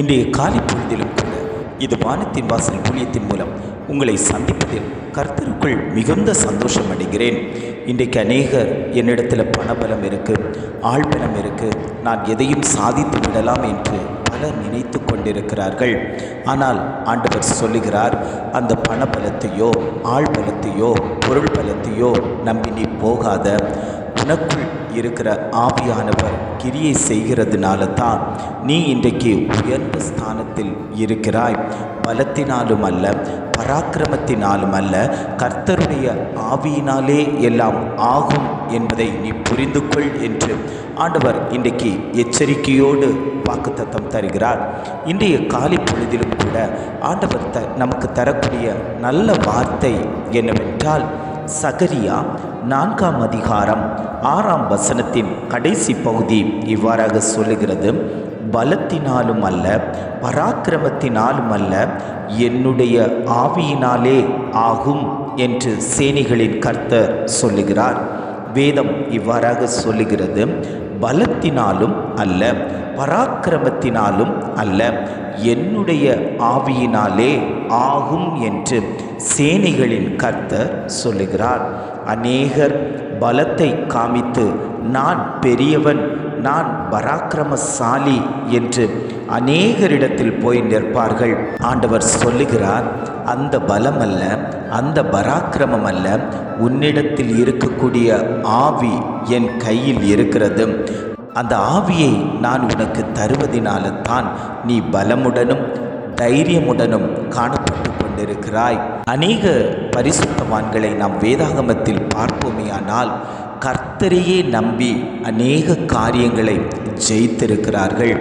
இன்றைய காலை பொழுதிலும் கூட இது வானத்தின் வாசல் ஊழியத்தின் மூலம் உங்களை சந்திப்பதில் கர்த்தருக்குள் மிகுந்த சந்தோஷம் அடைகிறேன். இன்றைக்கு அநேகர் என்னிடத்தில் பணபலம் இருக்குது ஆழ்பலம் இருக்குது நான் எதையும் சாதித்து விடலாம் என்று பலர் நினைத்து கொண்டிருக்கிறார்கள். ஆனால் ஆண்டவர் சொல்லுகிறார் அந்த பணபலத்தையோ ஆழ்பலத்தையோ பொருள் பலத்தையோ நம்பி நீ போகாத. உனக்குள் இருக்கிற ஆவியானவர் கிரியை செய்கிறதுனால தான் நீ இன்றைக்கு உயர்ந்த ஸ்தானத்தில் இருக்கிறாய். பலத்தினாலும் அல்ல பராக்கிரமத்தினாலும் அல்ல கர்த்தருடைய ஆவியினாலே எல்லாம் ஆகும் என்பதை நீ புரிந்து கொள் என்று ஆண்டவர் இன்றைக்கு எச்சரிக்கையோடு வாக்குத்தத்தம் தருகிறார். இன்றைய காலை பொழுதிலும் கூட ஆண்டவர் த நமக்கு தரக்கூடிய நல்ல வார்த்தை என்னவென்றால் சகரியா நான்காம் அதிகாரம் ஆறாம் வசனத்தின் கடைசி பகுதி இவ்வாறாக சொல்லுகிறது. பலத்தினாலும் அல்ல பராக்கிரமத்தினாலும் அல்ல என்னுடைய ஆவியினாலே ஆகும் என்று சேனைகளின் கர்த்தர் சொல்லுகிறார். வேதம் இவ்வாறாக சொல்லுகிறது. பலத்தினாலும் அல்ல பராக்கிரமத்தினாலும் அல்ல என்னுடைய ஆவியினாலே ஆகும் என்று சேனைகளின் கர்த்தர் சொல்லுகிறார் அநேகர் பலத்தை காமித்து நான் பெரியவன் நான் பராக்கிரமசாலி என்று அநேகரிடத்தில் போய் நிற்பார்கள். ஆண்டவர் சொல்லுகிறார் அந்த பலம் அல்ல அந்த பராக்கிரமம் அல்ல உன்னிடத்தில் இருக்கக்கூடிய ஆவி என் கையில் இருக்கிறது. அந்த ஆவியை நான் உனக்கு தருவதினால்தான் நீ பலமுடனும் தைரியமுடனும் காணப்பட்டு கொண்டிருக்கிறாய். அநேக பரிசுத்தவான்களை நாம் வேதாகமத்தில் பார்ப்போமேயானால் கர்த்தரையே நம்பி அநேக காரியங்களை ஜெயித்திருக்கிறார்கள்.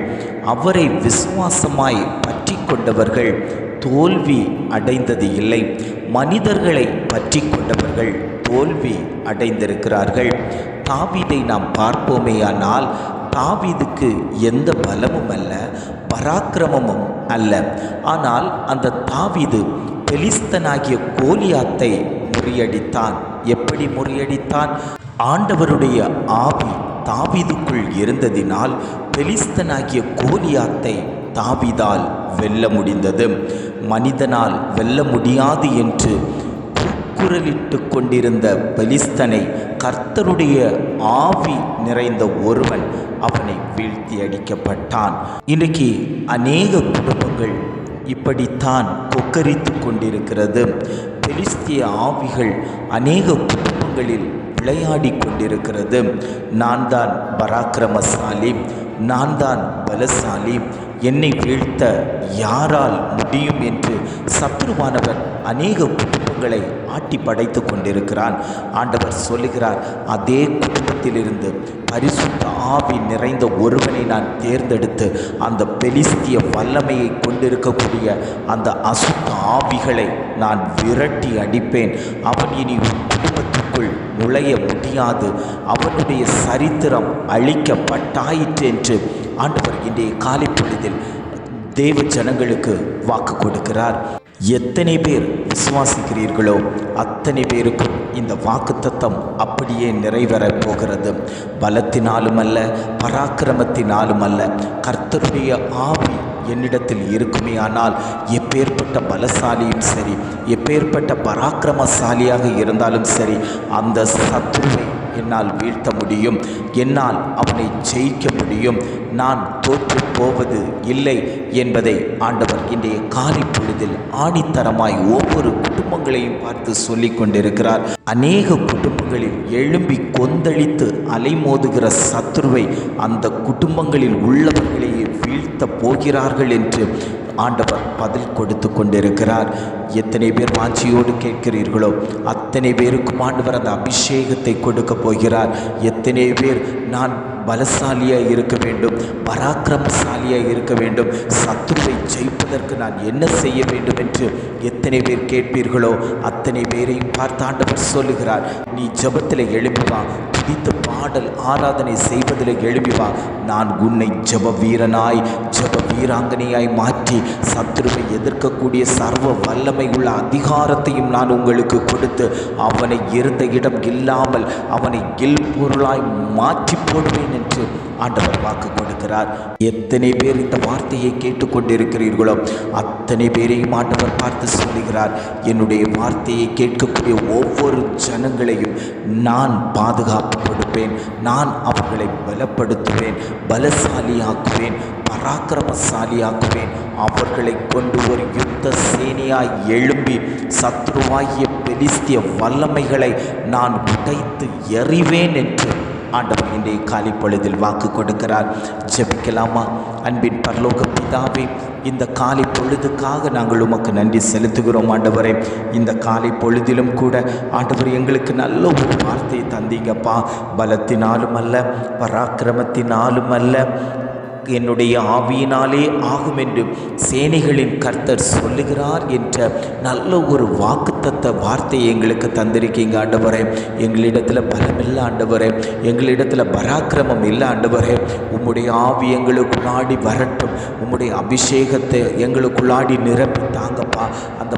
அவரை விசுவாசமாய் பற்றி கொண்டவர்கள் தோல்வி அடைந்தது இல்லை. மனிதர்களை பற்றி கொண்டவர்கள் தோல்வி அடைந்திருக்கிறார்கள். தாவீதை நாம் பார்ப்போமேயானால் தாவீதுக்கு எந்த பலமும் அல்ல பராக்கிரமமும் அல்ல. ஆனால் அந்த தாவிது பெலிஸ்தனாகிய கோலியாத்தை முறியடித்தான். எப்படி முறியடித்தான்? ஆண்டவருடைய ஆவி தாவிதுக்குள் இருந்ததினால் பெலிஸ்தனாகிய கோலியாத்தை தாவிதால் வெல்ல முடிந்தது. மனிதனால் வெல்ல முடியாது என்று கூக்குரலிட்டு கொண்டிருந்த பெலிஸ்தனை கர்த்தருடைய ஆவி நிறைந்த ஒருவன் அவனை வீழ்த்தி அடிக்கப்பட்டான் இன்றைக்கு அநேக குடும்பங்கள் இப்படித்தான் கொக்கரித்து கொண்டிருக்கிறது. பெலிஸ்திய ஆவிகள் அநேக குடும்பங்களில் விளையாடி கொண்டிருக்கிறது. நான் தான் பராக்கிரமசாலி நான் தான் பலசாலி என்னை வீழ்த்த யாரால் முடியும் என்று சத்ருவானவர் அநேக குடும்பங்களை ஆட்டி படைத்து கொண்டிருக்கிறான். ஆண்டவர் சொல்லுகிறார் அதே குடும்பத்திலிருந்து பரிசுத்த ஆவி நிறைந்த ஒருவனை நான் தேர்ந்தெடுத்து அந்த பெலிஸ்திய வல்லமையை கொண்டிருக்கக்கூடிய அந்த அசுத்த ஆவிகளை நான் விரட்டி அடிப்பேன். அவன் இனி அவனுக்குள் நுழைய முடியாது. அவனுடைய சரித்திரம் அழிக்கப்பட்டாயிற்று என்று ஆண்டவர் இன்றைய காலை பொழுதில் தேவ ஜனங்களுக்கு வாக்கு கொடுக்கிறார். எத்தனை பேர் விசுவாசிக்கிறீர்களோ அத்தனை பேருக்கும் இந்த வாக்குத்தத்தம் அப்படியே நிறைவேறப் போகிறது. பலத்தினாலும் அல்ல பராக்கிரமத்தினாலும் அல்ல கர்த்தருடைய ஆவி என்னிடத்தில் இருக்குமே ஆனால் எப்பேற்பட்ட பலசாலியும் சரி எப்பேற்பட்ட பராக்கிரமசாலியாக இருந்தாலும் சரி அந்த சத்ருவை என்னால் வீழ்த்த முடியும். என்னால் அவனை ஜெயிக்க முடியும். நான் தோற்று போவது இல்லை என்பதை ஆண்டவர் இன்றைய காலை பொழுதில் ஆணித்தரமாய் ஒவ்வொரு குடும்பங்களையும் பார்த்து சொல்லிக் கொண்டிருக்கிறார். அநேக குடும்பங்களில் எழும்பி கொந்தளித்து அலைமோதுகிற சத்ருவை அந்த குடும்பங்களில் உள்ளவர்களையே வீழ்த்த போகிறார்கள் என்று ஆண்டவர் பதில் கொடுத்து கொண்டிருக்கிறார். எத்தனை பேர் வாஞ்சியோடு கேட்கிறீர்களோ அத்தனை பேருக்கும் ஆண்டவர் அந்த அபிஷேகத்தை கொடுக்க போகிறார். எத்தனை பேர் நான் பலசாலியாக இருக்க வேண்டும் பராக்கிரமசாலியாக இருக்க வேண்டும் சத்ருவை ஜெயிப்பதற்கு நான் என்ன செய்ய வேண்டும் என்று எத்தனை பேர் கேட்பீர்களோ அத்தனை பேரையும் பார்த்து ஆண்டவர் சொல்லுகிறார். நீ ஜபத்தில் எழுப்பி வா துதித்து பாடல் ஆராதனை செய்வதில் எழுப்பிவா நான் உன்னை ஜப வீரனாய் ஜப வீராங்கனையாய் மாற்றி சத்ருவை எதிர்க்கக்கூடிய சர்வ வல்லமை உள்ள அதிகாரத்தையும் நான் உங்களுக்கு கொடுத்து அவனை இருந்த இடம் இல்லாமல் அவனை இல் பொருளாய் மாற்றி போடுவேன் என்று ஆண்டவர் வாக்கு கொடுக்கிறார். எத்தனை பேர் இந்த வார்த்தையை கேட்டுக்கொண்டிருக்கிறீர்களோ அத்தனை பேரையும் ஆண்டவர் பார்த்து சொல்லுகிறார். என்னுடைய வார்த்தையை கேட்கக்கூடிய ஒவ்வொரு ஜனங்களையும் நான் பாதுகாப்பு கொடுப்பேன். நான் அவர்களை பலப்படுத்துவேன் பலசாலியாக்குவேன் பராக்கிரமசாலியாக்குவேன். அவர்களை கொண்டு ஒரு யுத்த சேனையாய் எழும்பி சத்ருவாகிய பெலிஸ்திய வல்லமைகளை நான் உடைத்து எறிவேன் என்று ஆண்டவர் இன்றைய காலிப்பொழுதில் வாக்கு கொடுக்கிறார். ஜெபிக்கலாமா? அன்பின் பரலோக பிதாவே இந்த காலை பொழுதுக்காக நாங்கள் உமக்கு நன்றி செலுத்துகிறோம் ஆண்டவரே. இந்த காலை பொழுதிலும் கூட ஆண்டவர் எங்களுக்கு நல்ல ஒரு வார்த்தையை தந்தீங்கப்பா. பலத்தினாலும் அல்ல பராக்கிரமத்தினாலும் அல்ல என்னுடைய ஆவியினாலே ஆகும் என்று சேனைகளின் கர்த்தர் சொல்லுகிறார் என்ற நல்ல ஒரு வாக்குத்தத்த வார்த்தையை எங்களுக்கு தந்திருக்கீங்க ஆண்டவரே. எங்களிடத்தில் பலம் இல்லை ஆண்டவரே. எங்களிடத்தில் பராக்கிரமம் இல்லை ஆண்டவரே. உம்முடைய ஆவி எங்களுக்குள்ளாடி வரட்டும். உம்முடைய அபிஷேகத்தை எங்களுக்குள்ளாடி நிரப்பி தாங்கப்பா. அந்த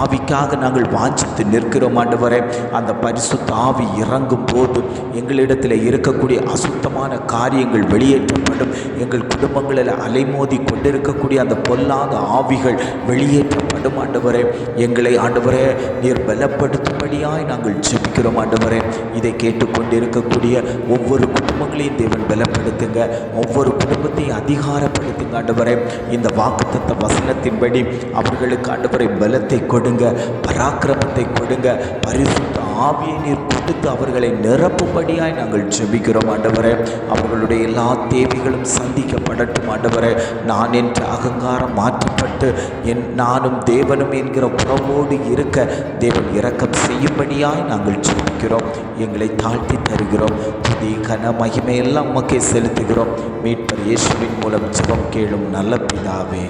ஆவிக்காக நாங்கள் வாஞ்சித்து நிற்கிறோம் ஆண்டவரே. அந்த பரிசுத்த ஆவி இறங்கும் போது எங்களிடத்தில் இருக்கக்கூடிய அசுத்தமான காரியங்கள் வெளியேற்றப்படும். எங்கள் குடும்பங்களில் அலைமோதி கொண்டிருக்கக்கூடிய அந்த பொல்லாத ஆவிகள் வெளியேற்றப்படும் ஆண்டவரே. எங்களை ஆண்டவரே நீர் பலப்படுத்தும்படியாய் நாங்கள் ஜெபிக்கிறோம் ஆண்டவரே. இதை கேட்டுக்கொண்டிருக்கக்கூடிய ஒவ்வொரு குடும்பங்களையும் தேவன் பலப்படுத்துங்க. ஒவ்வொரு குடும்பத்தையும் அதிகாரப்படுத்துங்க ஆண்டவரே. இந்த வாக்குத்த வசனத்தின்படி அவர்களுக்கு ஆண்டவரை பலத்தை கொடுங்க பராக்கிரமத்தை கொடுங்க. பரிசுத்த ஆவியை நீர் கொடுத்து அவர்களை நிரப்பும்படியாய் நாங்கள் ஜெபிக்கிறோம் ஆண்டவரே. அவர்களுடைய எல்லா தேவைகளும் சந்திக்கப்படட்டும் ஆண்டவரே. நான் என்ற அகங்காரம் மாற்றப்பட்டு என் நானும் தேவனும் என்கிற உறவோடு இருக்க தேவன் இரக்கம் செய்யும்படியாய் நாங்கள் ஜெபிக்கிறோம். எங்களை தாழ்த்தி தருகிறோம். புதிய கன மகிமையெல்லாம் உமக்கே செலுத்துகிறோம். மீட்பர் இயேசுவின் மூலம் ஜெபம் கேளும் நல்ல பிதாவே.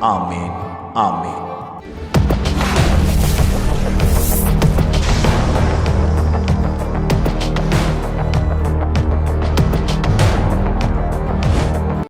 ஆமேன். ஆமேன்.